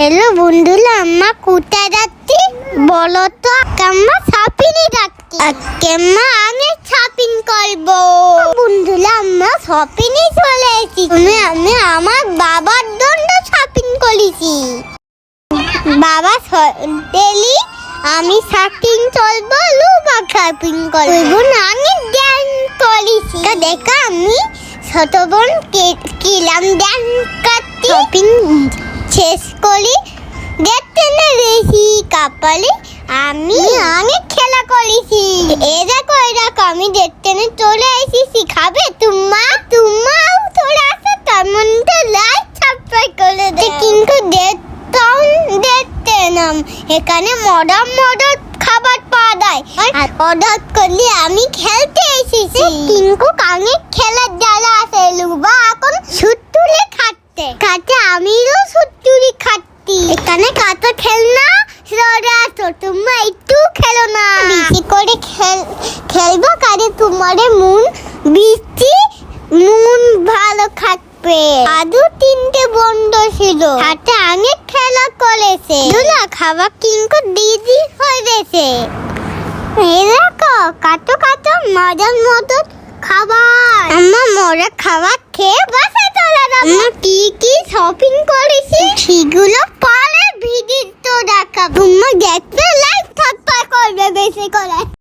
Hello বন্ধুরা, আম্মা কোথায় যাচ্ছি? বলো তো, আম্মা শপিংই যাচ্ছি। আম্মা আমি শপিং করব। বন্ধুরা, আম্মা শপিংই চলে এসেছি। আমি আমি আমার বাবার জন্য শপিং করেছি। বাবা ডেলি আমি শপিং চলবো, লুবা শপিং করব। আমি ড্যান করেছি। দেখা আমি ছোট বোন কিলাম ড্যান শেষ করি। দেখতে না বেশি কাপালে আমি অনেক খেলা করেছি। এ দেখো এ আমি দেখতে না চলে এসেছি। খাবে? তোমা তোমাও চলে আসো। তার মধ্যে লাইট সাবস্ক্রাইব করে দে। কিন্তু দেখতাম দেখতে নাম এখানে মডার্ন মডার্ন খাবার পাওয়া যায়। আর অর্ডার করলে আমি খেলতে এসেছি। কিন্তু কানে খেলার জ্বালা আছে লুবা এখন সুতুলে খাচ্ছে খাচ্ছে আমিও সুতুলি খাচ্ছি এখানে কত খেলনা সরা তো তোমরা একটু খেলো না বেশি করে খেল খেলব কারে তোমার মন বৃষ্টি মন ভালো থাকবে আদু তিনটে বন্ধ ছিল। হাতে অনেক খেলা করেছে। দুলা খাবার কিন্তু দিদি হয়ে গেছে দেখো কত কত মজার মতো খাবার। আমার মজা খাবার খেয়ে বাসে দেখতে লাইক থাকতে করবে বেশি করে